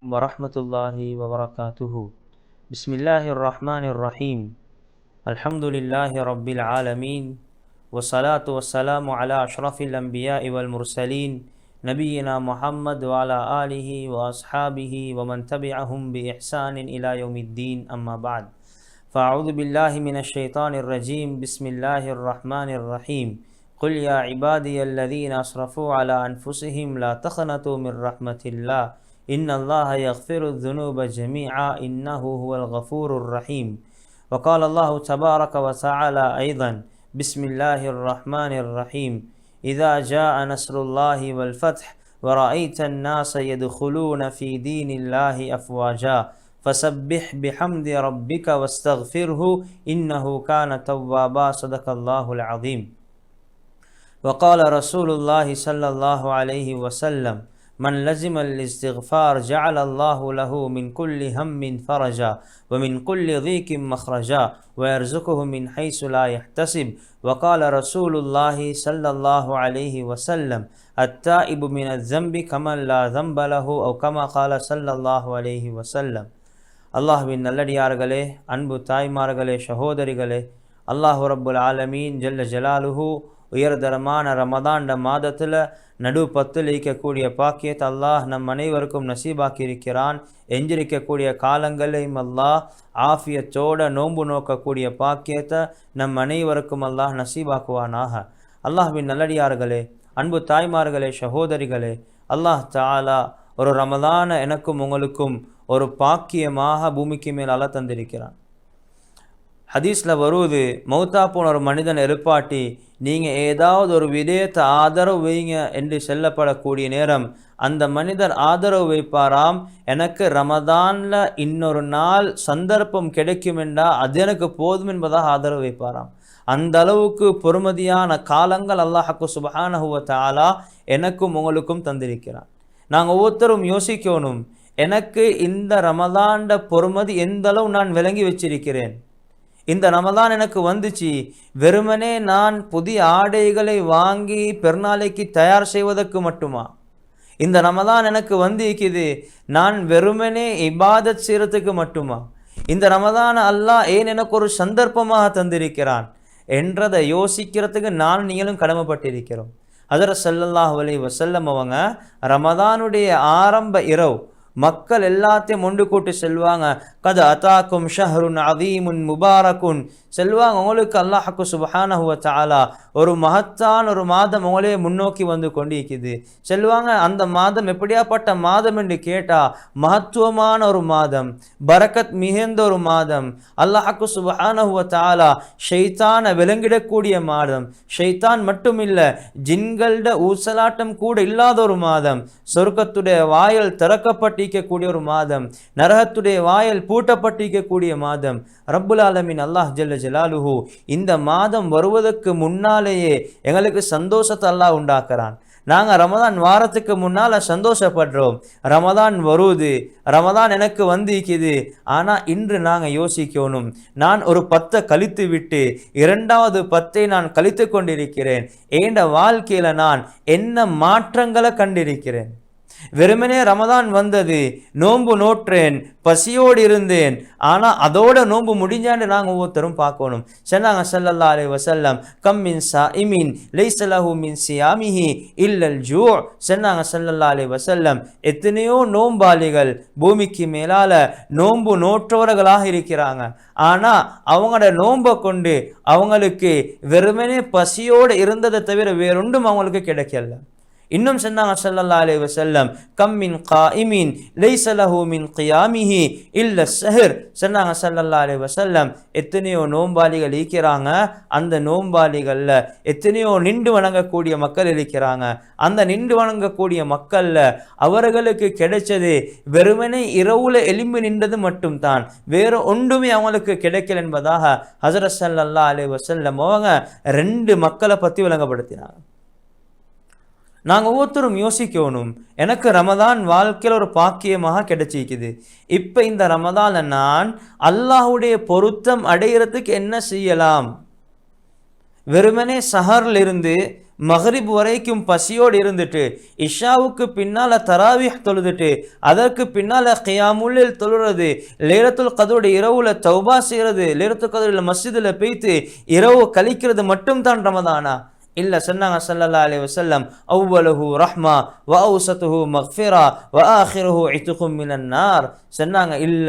ورحمة الله وبركاته. بسم الله الرحمن الرحيم. الحمد لله رب العالمين والصلاة والسلام على أشرف الأنبياء والمرسلين نبينا محمد وعلى آله وأصحابه ومن تبعهم بإحسان إلى يوم الدين أما بعد. فأعوذ بالله من الشيطان الرجيم. بسم الله الرحمن الرحيم. قل يا عبادي الذين أسرفوا على أنفسهم لا تقنطوا من رحمة الله. إن الله يغفر الذنوب جميعا إنه هو الغفور الرحيم. وقال الله تبارك وتعالى أيضا بسم الله الرحمن الرحيم. إذا جاء نصر الله والفتح ورأيت الناس يدخلون في دين الله أفواجا فسبح بحمد ربك واستغفره إنه كان توابا صدق الله العظيم. وقال رسول الله صلى الله عليه وسلم من لزم الاستغفار جعل الله له من كل هم فرجا ومن كل ضيق مخرجا ويرزقه من حيث لا يحتسب وقال رسول الله صلى الله عليه وسلم التائب من الذنب كمن لا ذنب له أو كما قال صلى الله عليه وسلم அல்லாஹுவின் நல்லடியார்களே அன்பு தாய்மார்களே சகோதரிகளே அல்லாஹு ரப்புல் ஆலமீன் ஜல்ல ஜலாலுஹு உயர்தரமான ரமதாண்ட மாதத்தில் நடு பத்தில் இருக்கக்கூடிய பாக்கியத்தை அல்லாஹ் நம் அனைவருக்கும் நசீபாக்கி இருக்கிறான் எஞ்சிருக்கக்கூடிய காலங்களையும் அல்லாஹ் ஆஃபியத்தோட நோன்பு நோக்கக்கூடிய பாக்கியத்தை நம் அனைவருக்கும் அல்லாஹ் நசீபாக்குவானாக. அல்லாஹ்வின் நல்லடியார்களே அன்பு தாய்மார்களே சகோதரிகளே அல்லாஹ் தாலா ஒரு ரமதான எனக்கும் உங்களுக்கும் ஒரு பாக்கியமாக பூமிக்கு மேல் அல்ல தந்திருக்கிறான். ஹதீஸில் வருவது மௌத்தா போன ஒரு மனிதன் எழுப்பாட்டி நீங்கள் ஏதாவது ஒரு விடயத்தை ஆதரவு வைங்க என்று சொல்லப்படக்கூடிய நேரம். அந்த மனிதர் ஆதரவு வைப்பாராம் எனக்கு ரமதானில் இன்னொரு நாள் சந்தர்ப்பம் கிடைக்கும் என்றால் அது எனக்கு போதும் என்பதாக ஆதரவு வைப்பாராம். அந்த அளவுக்கு பொறுமதியான காலங்கள் அல்லாஹக்கு சுபஹானஹுவ தாலா எனக்கும் உங்களுக்கும் தந்திருக்கிறான். நாங்கள் ஒவ்வொருத்தரும் யோசிக்கணும் எனக்கு இந்த ரமதாண்ட பொறுமதி எந்த அளவு நான் விளங்கி வச்சிருக்கிறேன்? இந்த ரமதான் எனக்கு வந்துச்சு. வெறுமனே நான் புதிய ஆடைகளை வாங்கி பெருநாளைக்கு தயார் செய்வதற்கு மட்டுமா? இந்த ரமதான் எனக்கு வந்திருக்குது. நான் வெறுமனே இபாதத் செய்கிறதுக்கு மட்டுமா? இந்த ரமதான் அல்லாஹ் ஏன் எனக்கு ஒரு சந்தர்ப்பமாக தந்திருக்கிறான்? என்றதை யோசிக்கிறதுக்கு நான் நீங்களும் கடமைப்பட்டிருக்கிறோம். அதர சல்லல்லாஹ் அலை வசல்லம் அவங்க ரமதானுடைய ஆரம்ப இரவு மக்கள் எல்லாத்தையும் ஒன்று கூட்டி செல்வாங்க. கத அதாக்கும் ஷஹருன் அதீமுன் முபாரக்குன் செல்வாங்க உங்களுக்கு அல்லாஹக்கு சுபஹானஹுவ தாலா ஒரு மகத்தான ஒரு மாதம் உங்களே முன்னோக்கி வந்து கொண்டிருக்குது. செல்வாங்க அந்த மாதம் எப்படியாப்பட்ட மாதம் என்று கேட்டால் மகத்துவமான ஒரு மாதம் பரக்கத் மிகுந்த ஒரு மாதம். அல்லாஹாக்கு சுபஹானஹுவ தாலா ஷைத்தானை விலங்கிடக்கூடிய மாதம். ஷைத்தான் மட்டுமில்லை ஜின்களோட ஊசலாட்டம் கூட இல்லாத ஒரு மாதம். சொர்க்கத்துடைய வாயல் திறக்கப்பட்டிருக்கக்கூடிய ஒரு மாதம். நரகத்துடைய வாயல் பூட்டப்பட்டிருக்கக்கூடிய மாதம். ரப்புல் ஆலமின் அல்லாஹ் ஜல்ல ஜலாலுஹு இந்த மாதம் வருவதற்கு முன்னால் முன்னாலேயே எங்களுக்கு சந்தோஷத்தை உண்டாக்குறான். நாங்கள் ரமதான் வாரத்துக்கு முன்னால் சந்தோஷப்படுறோம். ரமதான் வருது. ரமதான் எனக்கு வந்திக்குது. ஆனால் இன்று நாங்கள் யோசிக்கணும். நான் ஒரு பத்தை கழித்து விட்டு இரண்டாவது பத்தை நான் கழித்து கொண்டிருக்கிறேன். ஏண்ட வாழ்க்கையில் நான் என்ன மாற்றங்களை கண்டிருக்கிறேன்? வெறுமனே ரமதான் வந்தது. நோன்பு நோற்றேன் பசியோடு இருந்தேன். ஆனால் அதோட நோன்பு முடிஞ்சான்னு நாங்கள் ஒவ்வொருத்தரும் பார்க்கணும். சொன்னாங்க சல்லல்லா அலை வசல்லம் கம் மின் சா இமின் லைசலஹு மின் சியாமிஹி இல்லல் ஜூ. சொன்னாங்க சல்லல்லா அலை வசல்லம் எத்தனையோ நோம்பாளிகள் பூமிக்கு மேலால் நோன்பு நோற்றவர்களாக இருக்கிறாங்க. ஆனால் அவங்களோட நோன்பை கொண்டு அவங்களுக்கு வெறுமனே பசியோடு இருந்ததை தவிர வேறொன்றும் அவங்களுக்கு கிடைக்கல. இன்னும் சொன்னாங்க சல்லல்லா அலி வசல்லம் கம்மின் காயிமின் லைஸ லஹு மின் கியாமிஹி இல்ல சஹர் சொன்னாங்க சல்லல்லா அலி வசல்லம் எத்தனையோ நோம்பாளிகள் இருக்கிறாங்க. அந்த நோம்பாளிகளில் எத்தனையோ நின்று வணங்கக்கூடிய மக்கள் இருக்கிறாங்க. அந்த நின்று வணங்கக்கூடிய மக்களில் அவர்களுக்கு கிடைச்சது வெறுமனே இரவுல எலும்பு நின்றது மட்டும்தான். வேறு ஒன்றுமே அவங்களுக்கு கிடைக்கல என்பதாக ஹசரத் சல்லல்லா அலி வசல்லம் அவங்க ரெண்டு மக்களை பற்றி விளங்கப்படுத்தினாங்க. நாங்கள் ஒவ்வொருத்தரும் யோசிக்கணும் எனக்கு ரமதான் வாழ்க்கையில் ஒரு பாக்கியமாக கிடைச்சிக்குது இப்போ இந்த ரமதானை நான் அல்லாஹுடைய பொருத்தம் அடைகிறதுக்கு என்ன செய்யலாம்? வெறுமனே சஹர்லிருந்து இருந்து வரைக்கும் பசியோடு இருந்துட்டு இஷாவுக்கு பின்னால் தராவிஹ் தொழுதுட்டு அதற்கு பின்னால் கியாமுல்லில் தொழுறது லேரத்துல் கதருடைய இரவுல தௌபா செய்கிறது லேரத்துல் கதருடைய மஸ்ஜிதில் பெய்த்து இரவு கழிக்கிறது மட்டும் தான் ரமதானா? இல்ல சொன்னாங்க சல்லல்லா அலி வசல்லம் அவ்வலஹு ரஹ்மா வ அவுசத்துஹு மக்ஃபிரா வ ஆஹிருஹு இத்துகும் மினன்னார் சொன்னாங்க இல்ல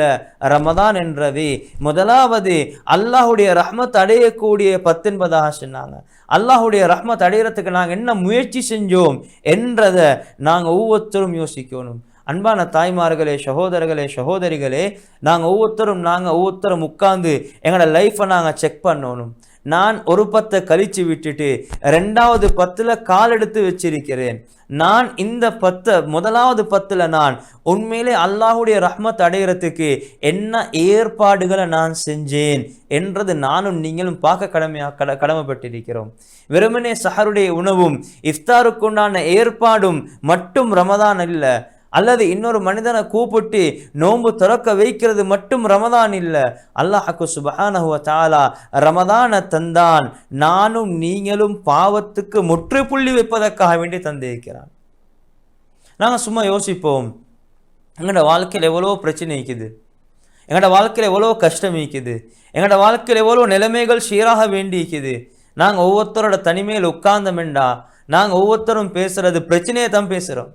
ரமதான் என்றது முதலாவது அல்லாஹுடைய ரஹ்மத் அடையக்கூடிய பத்தென்பதாக சொன்னாங்க. அல்லாஹுடைய ரஹ்மத் அடையிறதுக்கு நாங்கள் என்ன முயற்சி செஞ்சோம் என்றதை நாங்கள் ஒவ்வொருத்தரும் யோசிக்கணும். அன்பான தாய்மார்களே சகோதரர்களே சகோதரிகளே நாங்கள் ஒவ்வொருத்தரும் நாங்கள் ஒவ்வொருத்தரும் உட்காந்து எங்களோட லைஃப்பை நாங்கள் செக் பண்ணணும். நான் ஒரு பத்தை கழிச்சு விட்டுட்டு ரெண்டாவது பத்தில் கால் எடுத்து வச்சிருக்கிறேன். நான் இந்த பத்தை முதலாவது பத்தில் நான் உண்மையிலே அல்லாஹுடைய ரஹ்மத் அடைகிறதுக்கு என்ன ஏற்பாடுகளை நான் செஞ்சேன் என்றது நானும் நீங்களும் பார்க்க கடமையா கட கடமைப்பட்டிருக்கிறோம். வெறுமனே சஹருடைய உணவும் இஃப்தாருக்குண்டான ஏற்பாடும் மட்டும் ரமதான் இல்லை அல்லது இன்னொரு மனிதனை கூப்பிட்டு நோன்பு திறக்க வைக்கிறது மட்டும் ரமதான் இல்லை. அல்லாஹாக்கு சுபஹானஹுவ தாலா ரமதானை தந்தான். நானும் நீங்களும் பாவத்துக்கு முற்றுப்புள்ளி வைப்பதற்காக வேண்டி தந்திருக்கிறான். நாங்கள் சும்மா யோசிப்போம். எங்களோட வாழ்க்கையில் எவ்வளோ பிரச்சனை இருக்குது. எங்களோட வாழ்க்கையில் எவ்வளோ கஷ்டம் இருக்குது. எங்களோட வாழ்க்கையில் எவ்வளோ நிலைமைகள் சீராக வேண்டி இருக்குது. நாங்கள் ஒவ்வொருத்தரோட தனிமையில் உட்கார்ந்தமெண்டா நாங்கள் ஒவ்வொருத்தரும் பேசுகிறது பிரச்சனையை தான் பேசுகிறோம்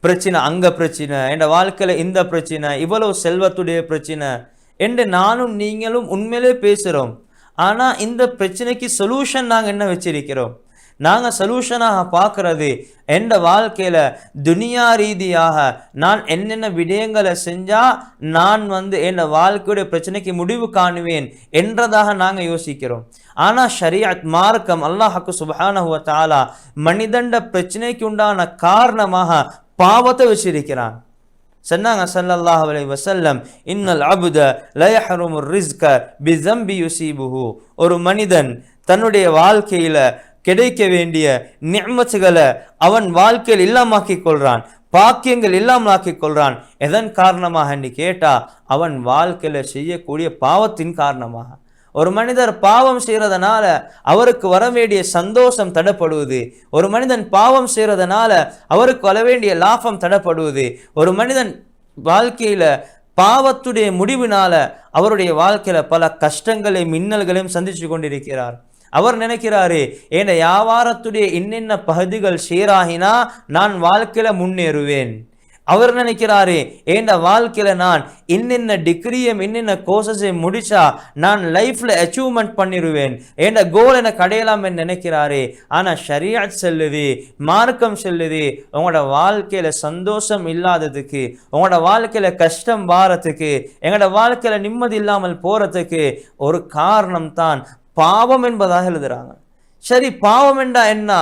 பிரச்சனை அங்க பிரச்சனை என் வாழ்க்கையில இந்த பிரச்சனை இவ்வளவு செல்வத்துடைய பிரச்சனை. என்று நானும் நீங்களும் உண்மையிலே பேசுகிறோம் ஆனா இந்த பிரச்சனைக்கு சொல்யூஷன் நாங்க என்ன வச்சிருக்கிறோம்? நாங்க சொல்யூஷனாக பார்க்கறது எந்த வாழ்க்கையில துனியா ரீதியாக நான் என்னென்ன விடயங்களை செஞ்சா நான் வந்து என் வாழ்க்கையுடைய பிரச்சனைக்கு முடிவு காணுவேன் என்றதாக நாங்க யோசிக்கிறோம். ஆனா ஷரியத் மார்க்கம் அல்லாஹாக்கு சுபஹானஹுவ தாலா மனிதண்ட பிரச்சனைக்கு உண்டான காரணமாக பாவத்தை வச்சிருக்கிறான். சொன்னாங்க சல்லல்லாஹ் அலை வசல்லம் இன்னல் அபுத லயஹரும் ரிஸ்க பிஸம்பி யுசீபுஹு. ஒரு மனிதன் தன்னுடைய வாழ்க்கையில் கிடைக்க வேண்டிய நிம்மச்சுகளை அவன் வாழ்க்கையில் இல்லாமாக்கிக் கொள்றான் பாக்கியங்கள் இல்லாமலாக்கிக் கொள்றான். எதன் காரணமாக கேட்டா அவன் வாழ்க்கையில செய்யக்கூடிய பாவத்தின் காரணமாக. ஒரு மனிதர் பாவம் செய்கிறதுனால அவருக்கு வர வேண்டிய சந்தோஷம் தடப்படுவது. ஒரு மனிதன் பாவம் செய்கிறதுனால அவருக்கு வர வேண்டிய லாபம் தடப்படுவது. ஒரு மனிதன் வாழ்க்கையில் பாவத்துடைய முடிவினால அவருடைய வாழ்க்கையில் பல கஷ்டங்களையும் மின்னல்களையும் சந்தித்து கொண்டிருக்கிறார். அவர் நினைக்கிறாரு என் வியாபாரத்துடைய இன்னென்ன பகுதிகள் சீராகினா நான் வாழ்க்கையில் முன்னேறுவேன். அவர் நினைக்கிறாரு ஏண்ட வாழ்க்கையில் நான் இன்னென்ன டிகிரியும் இன்னென்ன கோர்சஸையும் முடிச்சா நான் லைஃப்பில் அச்சீவ்மெண்ட் பண்ணிடுவேன் ஏண்ட கோல் எனக்கு அடையலாம்னு நினைக்கிறாரு? ஆனால் ஷரியாத் செல்லுது மார்க்கம் செல்லுது உங்களோட வாழ்க்கையில் சந்தோஷம் இல்லாததுக்கு உங்களோட வாழ்க்கையில் கஷ்டம் வாரத்துக்கு எங்களோட வாழ்க்கையில் நிம்மதி இல்லாமல் போகிறதுக்கு ஒரு காரணம் தான் பாவம் என்பதாக எழுதுகிறாங்க சரி பாவம் என்றா என்ன?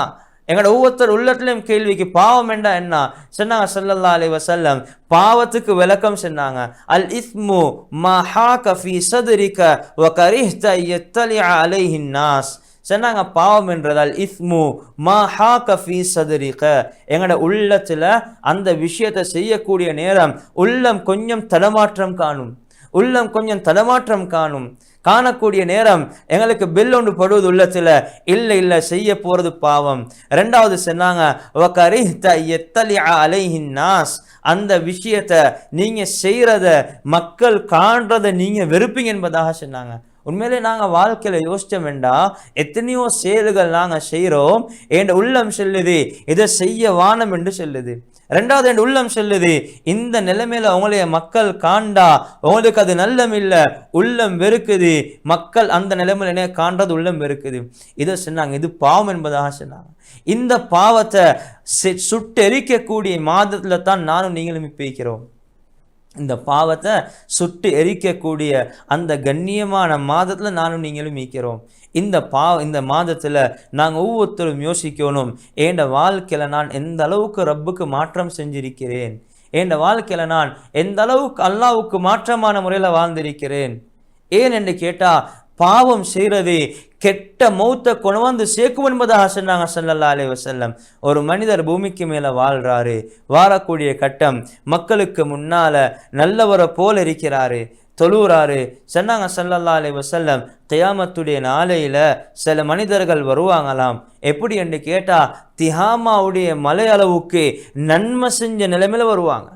எங்களோட ஒவ்வொருத்தர் உள்ளத்திலையும் கேள்விக்கு பாவம் என்றா என்ன? சொன்னாங்க சல்லல்லா அலி வசல்லம் பாவத்துக்கு விளக்கம் சொன்னாங்க. அல் இஸ்மு மஹா கஃபி சதுரிக்க சதுரிக வ கரிஹ்த யத்தலிஅ அலைஹி நாஸ். சொன்னாங்க பாவம் என்றதால் இஸ்மு மஹா கஃபி சதுரிக்க சதுரிக. எங்களோட உள்ளத்தில் அந்த விஷயத்தை செய்யக்கூடிய நேரம் உள்ளம் கொஞ்சம் தடமாற்றம் காணும். உள்ளம் கொஞ்சம் தடமாற்றம் காணும். காணக்கூடிய நேரம் எங்களுக்கு பில் ஒன்று படுவது உள்ளத்தில் இல்லை இல்லை செய்ய போகிறது பாவம். ரெண்டாவது சொன்னாங்க நாஸ். அந்த விஷயத்தை நீங்கள் செய்கிறத மக்கள் காண்றதை நீங்கள் வெறுப்பீங்க என்பதாக சொன்னாங்க. உண்மையிலே நாங்கள் வாழ்க்கையில் யோசிச்ச வேண்டாம் எத்தனையோ செயல்கள் நாங்கள் செய்கிறோம் என் உள்ளம் செல்லுது இதை செய்ய வானம் என்று சொல்லுது. ரெண்டாவது என் உள்ளம் சொல்லுது இந்த நிலைமையில உங்களைய மக்கள் காண்டா உங்களுக்கு அது நல்லம் இல்லை உள்ளம் வெறுக்குது. மக்கள் அந்த நிலைமையில என்ன காண்றது உள்ளம் வெறுக்குது. இதை சொன்னாங்க இது பாவம் என்பதாக சொன்னாங்க. இந்த பாவத்தை செ- சுட்டெரிக்கக்கூடிய மாதத்துல தான் நானும் நீங்களும் இப்போ இருக்கிறோம். இந்த பாவத்தை சுட்டு எரிக்கக்கூடிய அந்த கண்ணியமான மாதத்தில் நானும் நீங்களும் மீக்கிறோம் இந்த பா இந்த மாதத்தில் நாங்கள் ஒவ்வொருத்தரும் யோசிக்கணும். என் வாழ்க்கையில் நான் எந்த அளவுக்கு ரப்புக்கு மாற்றம் செஞ்சிருக்கிறேன்? என் வாழ்க்கையில நான் எந்த அளவுக்கு அல்லாவுக்கு மாற்றமான முறையில் வாழ்ந்திருக்கிறேன்? ஏன் என்று கேட்டால் பாவம் செய்கிறது கெட்ட மௌத்தை கொண்டு வந்து சேர்க்கும் என்பதாக சொன்னாங்க சல்லல்லா அலி வசல்லம் ஒரு மனிதர் பூமிக்கு மேலே வாழ்கிறாரு வாழக்கூடிய கட்டம் மக்களுக்கு முன்னால் நல்லவரை போல் இருக்கிறாரு தொழுகிறாரு சொன்னாங்க சல்லல்லா அலி வசல்லம் தியாமத்துடைய நாளையில் சில மனிதர்கள் வருவாங்களாம். எப்படி? என்று கேட்டால் திஹாமாவுடைய மலை அளவுக்கு நன்மை செஞ்ச நிலைமையில வருவாங்க.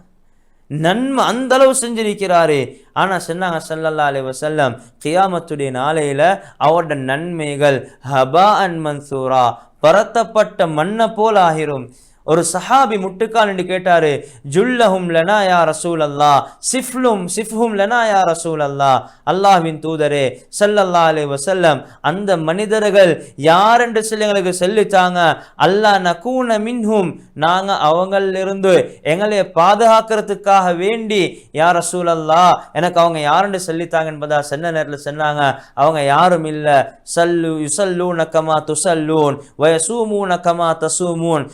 நன்மை அந்த அளவு செஞ்சிருக்கிறாரு. ஆனா சொன்னாங்க சல்லல்லா அலி வசல்லம் கியாமத்துடைய நாளையில அவரோட நன்மைகள் ஹபா அன் மன்சூரா பரத்தப்பட்ட மண்ணை போல் ஆகிரும். ஒரு சஹாபி முட்டுக்கால் என்று கேட்டாரு ஜுல்லஹும் லனா யா ரசூல் அல்லா சிஃப்லும் சிஃப்ஹும் லனா யா ரசூல் அல்லா அல்லாஹ்வின் தூதரே சல்லல்லா அலைஹி வசல்லம் அந்த மனிதர்கள் யார் என்று சொல்லி எங்களுக்கு சொல்லித்தாங்க. அல்லா நகூன மின்ஹும் நாங்கள் அவங்களிலிருந்து எங்களை பாதுகாக்கிறதுக்காக வேண்டி யார் ரசூல் அல்லா எனக்கு அவங்க யாருன்னு சொல்லித்தாங்க என்பதா சென்ன நேரத்தில் சொன்னாங்க. அவங்க யாரும் இல்ல. சல்லு யுசல்லூன நக்கமா துசல்லூன் வயசூமூன கமா தசூமூன்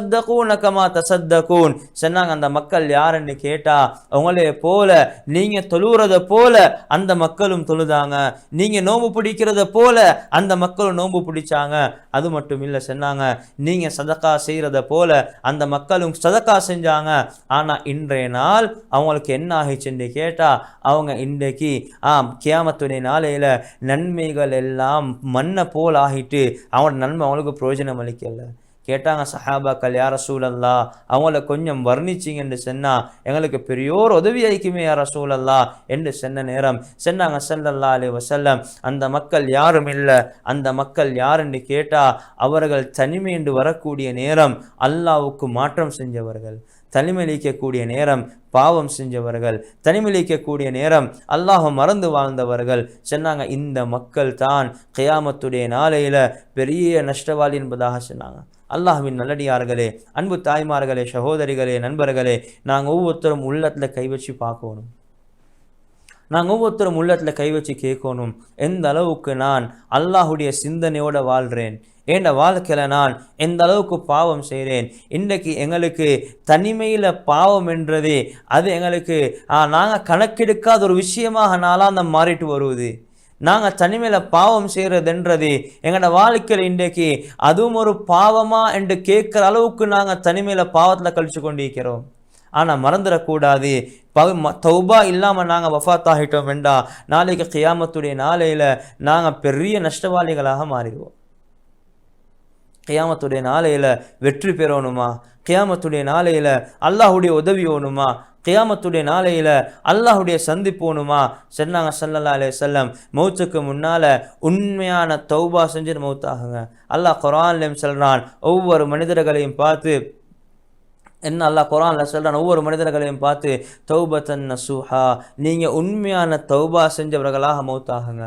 வயதசத்தகூன அக்கமா தசத்தகூன் சொன்னாங்க அந்த மக்கள் யாருன்னு கேட்டா அவங்களே போல நீங்க தொழுறத போல அந்த மக்களும் தொழுதாங்க நீங்க நோம்பு பிடிக்கிறத போல அந்த மக்களும் நோம்பு பிடிச்சாங்க அது மட்டும் இல்லை சொன்னாங்க நீங்க சதக்கா செய்யறத போல அந்த மக்களும் சதக்கா செஞ்சாங்க ஆனா இன்றைய நாள் அவங்களுக்கு என்ன ஆகிச்சுன்னு கேட்டா அவங்க இன்றைக்கு ஆம் கியாமத்துடைய நாளையில நன்மைகள் எல்லாம் மண்ணை போல் ஆகிட்டு அவங்களோட நன்மை அவங்களுக்கு பிரயோஜனம் அளிக்கலை கேட்டாங்க சஹாபாக்கள் யார் ரசூலல்லா அவங்கள கொஞ்சம் வர்ணிச்சிங்க என்று சொன்னால் எங்களுக்கு பெரியோர் உதவி ஐக்குமே யார் ரசூலல்லா என்று சொன்ன நேரம் சொன்னாங்க சல்லல்லா அலி வசல்லம் அந்த மக்கள் யாரும் இல்லை அந்த மக்கள் யாருன்னு கேட்டால் அவர்கள் தனிமை என்று வரக்கூடிய நேரம் அல்லாவுக்கு மாற்றம் செஞ்சவர்கள் தனிமலிக்கக்கூடிய நேரம் பாவம் செஞ்சவர்கள் தனிமலிக்கக்கூடிய நேரம் அல்லாஹ் மறந்து வாழ்ந்தவர்கள். சொன்னாங்க இந்த மக்கள் தான் கயாமத்துடைய நாளையில் பெரிய நஷ்டவாளி என்பதாக சொன்னாங்க. அல்லாஹ்வின் நல்லடியார்களே அன்பு தாய்மார்களே சகோதரிகளே நண்பர்களே நாங்கள் ஒவ்வொருத்தரும் உள்ளத்தில் கை வச்சு பார்க்கணும். நாங்கள் ஒவ்வொருத்தரும் உள்ளத்தில் கை வச்சு கேட்கணும். எந்த அளவுக்கு நான் அல்லாஹுடைய சிந்தனையோடு வாழ்கிறேன் ஏண்ட வாழ்க்கையில் நான் எந்த அளவுக்கு பாவம் செய்கிறேன் இன்றைக்கு எங்களுக்கு தனிமையில் பாவம் என்றது அது எங்களுக்கு நாங்கள் கணக்கெடுக்காத ஒரு விஷயமாக நாளாக அந்த மாறிட்டு வருவது. நாங்கள் தனிமையில் பாவம் செய்கிறதுன்றது எங்களோட வாழ்க்கையில் இன்றைக்கு அதுவும் ஒரு பாவமா என்று கேட்குற அளவுக்கு நாங்கள் தனிமையில் பாவத்தில் கழிச்சு கொண்டிருக்கிறோம். ஆனால் மறந்துடக்கூடாது. பகு தௌபா இல்லாமல் நாங்கள் வஃபாத்தாகிட்டோம் வேண்டா நாளைக்கு கியாமத்துடைய நாளையில் நாங்கள் பெரிய நஷ்டவாளிகளாக மாறிடுவோம். கியாமத்துடைய நாளையில் வெற்றி பெறணுமா? கியாமத்துடைய நாளையில் அல்லாஹுடைய உதவி வேணுமா? கியாமத்துடைய நாளையில் அல்லாஹுடைய சந்திப்போணுமா சொன்னாங்க சல்லல்லா அலே செல்லம் மௌத்துக்கு முன்னால் உண்மையான தௌபா செஞ்சு மௌத்தாகுங்க. அல்லாஹ் குரான்லையும் சொல்கிறான் ஒவ்வொரு மனிதர்களையும் பார்த்து என்ன அல்லாஹ் குரான்ல சொல்கிறான் ஒவ்வொரு மனிதர்களையும் பார்த்து தௌபத்தன் நசூஹா. நீங்கள் உண்மையான தௌபா செஞ்சவர்களாக மௌத்தாகுங்க.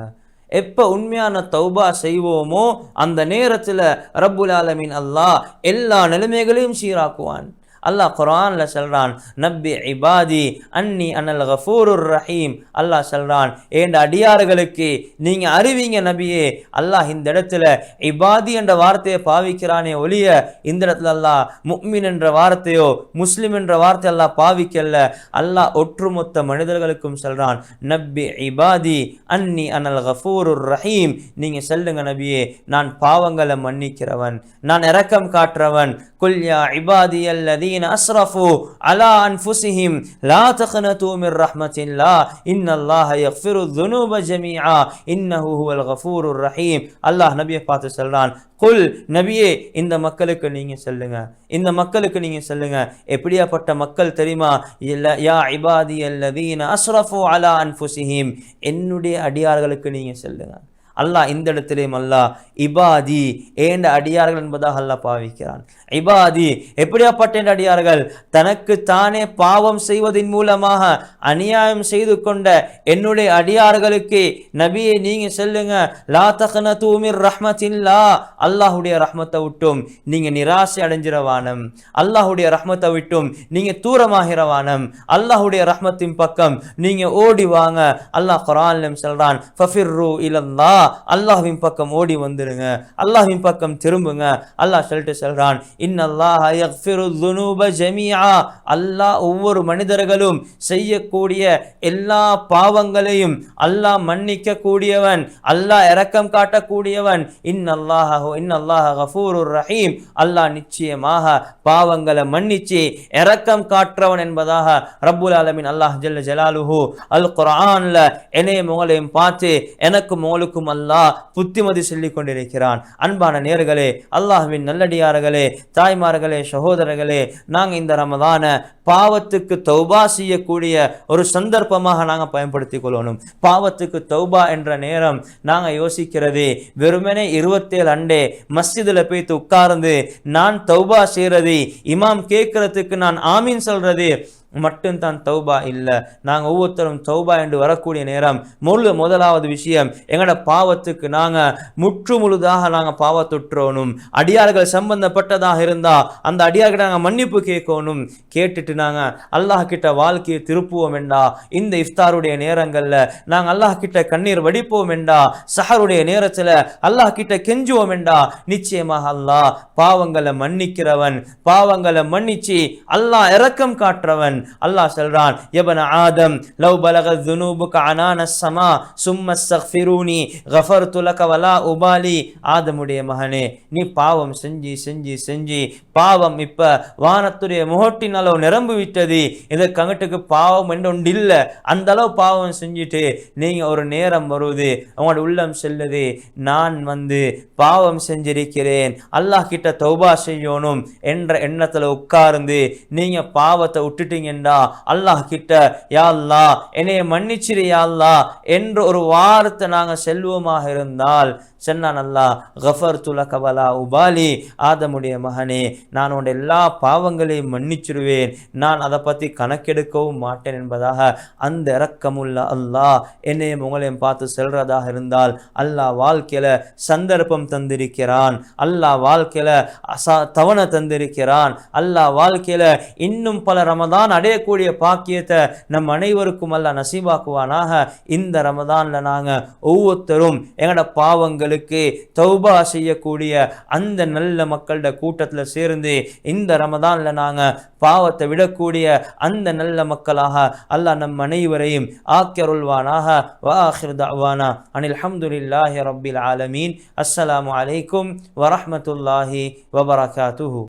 எப்போ உண்மையான தௌபா செய்வோமோ அந்த நேரத்தில் ரப்புல் ஆலமின் அல்லாஹ் எல்லா நிலைமைகளையும் சீராக்குவான். அல்லாஹ் குரான்ல சொல்றான் நப்பி இபாதி அன்னி அனல் கஃபூருர் ரஹீம். அல்லாஹ் சொல்றான் ஏண்ட அடியார்களுக்கு நீங்க அறிவிங்க நபியே அல்லாஹ் இந்த இடத்துல இபாதி என்ற வார்த்தையை பாவிக்கிறானே ஒழிய இந்த இடத்துல அல்லாஹ் முக்மின் என்ற வார்த்தையோ முஸ்லிம் என்ற வார்த்தை அல்லாஹ் பாவிக்கல்ல. அல்லாஹ் ஒற்றுமொத்த மனிதர்களுக்கும் சொல்றான் நப்பி இபாதி அன்னி அனல் கஃபூருர் ரஹீம். நீங்க சொல்லுங்க நபியே நான் பாவங்களை மன்னிக்கிறவன் நான் இரக்கம் காட்டுறவன். குல்யா இபாதி அல்லதி الذين أسرفوا على أنفسهم لا تقنطوا من رحمة الله إن الله يغفر الذنوب جميعا إنه هو الغفور الرحيم அல்லாஹ் நபியை பார்த்து சொல்றான் குல் நபியே இந்த மக்களுக்கு நீங்க சொல்லுங்க இந்த மக்களுக்கு நீங்க சொல்லுங்க எப்படியாப்பட்ட மக்கள் தெரியுமா இல்ல யா இபாதி அல்லதீன அஸ்ரஃபு அலா அன்ஃபுசிஹிம் என்னுடைய அடியார்களுக்கு நீங்க சொல்லுங்க அல்லாஹ் இந்த இடத்திலேயும் அல்லாஹ் இபாதி ஏண்ட அடியார்கள் என்பதாக அல்லாஹ் பாவிக்கிறான் இபாதி. எப்படியாப்பட்ட அடியார்கள்? தனக்கு தானே பாவம் செய்வதன் மூலமாக அநியாயம் செய்து கொண்ட என்னுடைய அடியார்களுக்கு நபியை நீங்க சொல்லுங்க. லா தகன தூமிர் ரஹ்மத்தில்லா. அல்லாஹுடைய ரஹ்மத்தை விட்டும் நீங்க நிராசை அடைஞ்சிரவானம் அல்லாஹுடைய ரஹ்மத்தை விட்டும் நீங்க தூரமாகிறவானம் அல்லாஹுடைய ரஹ்மத்தின் பக்கம் நீங்க ஓடி வாங்க. அல்லாஹ் குரான் சொல்றான் ஃபஃபிர்ரு இலல்லா. அல்லாஹ்வின் பக்கம் ஓடி வந்துருங்க. அல்லாஹ்வின் பக்கம் திரும்புங்க. அல்லாஹ் சொல்லிட்டு சொல்றான் இன்னல்லாஹ யக்ஃபிரு அல்லாஹ் ஒவ்வொரு மனிதர்களும் செய்யக்கூடிய எல்லா பாவங்களையும் அல்லாஹ் மன்னிக்க கூடியவன் அல்லாஹ் இரக்கம் காட்டக்கூடியவன். இன்னல்லாஹ இன்னல்லாஹ கஃபூருர் ரஹீம். அல்லாஹ் நிச்சயமாக பாவங்களை மன்னிச்சு இரக்கம் காற்றவன் என்பதாக ரப்புல் ஆலமீன் அல்லாஹ் ஜல்ல ஜலாலுஹு அல் குரான்ல என்னையும் உங்களையும் பார்த்து எனக்கும் உங்களுக்கும் அல்லாஹ் புத்திமதி சொல்லி கொண்டிருக்கிறான் அன்பான நேர்களே அல்லாஹ்வின் நல்லடியார்களே தாய்மார்களே சகோதரர்களே நாங்கள் இந்த ரமதான பாவத்துக்கு தௌபா செய்யக்கூடிய ஒரு சந்தர்ப்பமாக நாங்கள் பயன்படுத்தி கொள்ளணும். பாவத்துக்கு தௌபா என்ற நேரம் நாங்கள் யோசிக்கிறது வெறுமனே இருபத்தேழு அண்டே மஸ்ஜிதில் போய்த்து உட்கார்ந்து நான் தௌபா செய்கிறது இமாம் கேட்கறதுக்கு நான் ஆமீன் சொல்றது மட்டும்தான் தௌபா இல்லை. நாங்கள் ஒவ்வொருத்தரும் தௌபா என்று வரக்கூடிய நேரம் முழு முதலாவது விஷயம் எங்களோட பாவத்துக்கு நாங்கள் முற்று முழுதாக நாங்கள் பாவத்துற்றோனும். அடியார்கள் சம்பந்தப்பட்டதாக இருந்தால் அந்த அடியார்கிட்ட நாங்கள் மன்னிப்பு கேட்கணும். கேட்டுட்டு நாங்கள் அல்லாஹ் கிட்ட வாழ்க்கையை திருப்புவோம் என்றா. இந்த இஃப்தாருடைய நேரங்களில் நாங்கள் அல்லாஹ் கிட்ட கண்ணீர் வடிப்போம் என்றா. சஹருடைய நேரத்தில் அல்லாஹ் கிட்ட கெஞ்சுவோம் என்றா. நிச்சயமாக அல்லாஹ் பாவங்களை மன்னிக்கிறவன் பாவங்களை மன்னிச்சு அல்லாஹ் இறக்கம் காட்டுறவன் அல்லாஹ் சொல்றான் எபன ஆதம் லவ் பலக துனூபுக அனான சமா சும்ம சஃபிரூனி கஃபர் துலக வலா உபாலி. ஆதமுடைய மகனே நீ பாவம் செஞ்சு செஞ்சு செஞ்சு பாவம் இப்ப வானத்துடைய முகட்டின் அளவு நிரம்பு விட்டது. இதற்கு அங்கிட்டுக்கு பாவம் என்று ஒன்று இல்லை அந்த அளவு பாவம் செஞ்சுட்டு நீங்க ஒரு நேரம் வருவது உங்களோட உள்ளம் செல்லுது. நான் வந்து பாவம் செஞ்சிருக்கிறேன் அல்லாஹ் கிட்ட தௌபா செய்யணும் என்ற எண்ணத்துல உட்கார்ந்து நீங்க பாவத்தை விட்டுட்டீங்க விட்டுட்டீங்கடா அல்லாஹ் கிட்ட யா அல்லாஹ் என்னைய மன்னிச்சிரு யாழ்லா அல்லாஹ் என்ற ஒரு வாரத்தை நாங்க செல்வமாக இருந்தால் சொன்னான் அல்லாஹ் கஃபர் துல கவலா உபாலி ஆதமுடைய மகனே நான் உன் எல்லா பாவங்களையும் மன்னிச்சிருவேன் நான் அதை பற்றி கணக்கெடுக்கவும் மாட்டேன் என்பதாக அந்த இரக்கமுள்ள அல்லாஹ் என்னையும் உங்களையும் பார்த்து செல்றதாக இருந்தால் அல்லாஹ் வாழ்க்கையில் சந்தர்ப்பம் தந்திருக்கிறான். அல்லாஹ் வாழ்க்கையில் அசா தவணை தந்திருக்கிறான். அல்லாஹ் வாழ்க்கையில் இன்னும் பல ரமதான் அடையக்கூடிய பாக்கியத்தை நம் அனைவருக்கும் அல்லாஹ் நசீபாக்குவானாக. இந்த ரமதான்ல நாங்கள் ஒவ்வொருத்தரும் எங்களோட பாவங்களுக்கு தௌபா செய்யக்கூடிய அந்த நல்ல மக்களோட கூட்டத்தில் சேர்ந்து இந்த ரமதான்ல நாங்க பாவத்தை விடக்கூடிய அந்த நல்ல மக்களாக அல்லாஹ் நம் அனைவரையும் ஆக்கியருள்வானாக. வாஹிர் அனில் அஹமதுல்லாஹி ரபில் ஆலமீன். அஸ்ஸலாமு அலைக்கும் வரமத்துல்லாஹி வபரகாத்துஹு.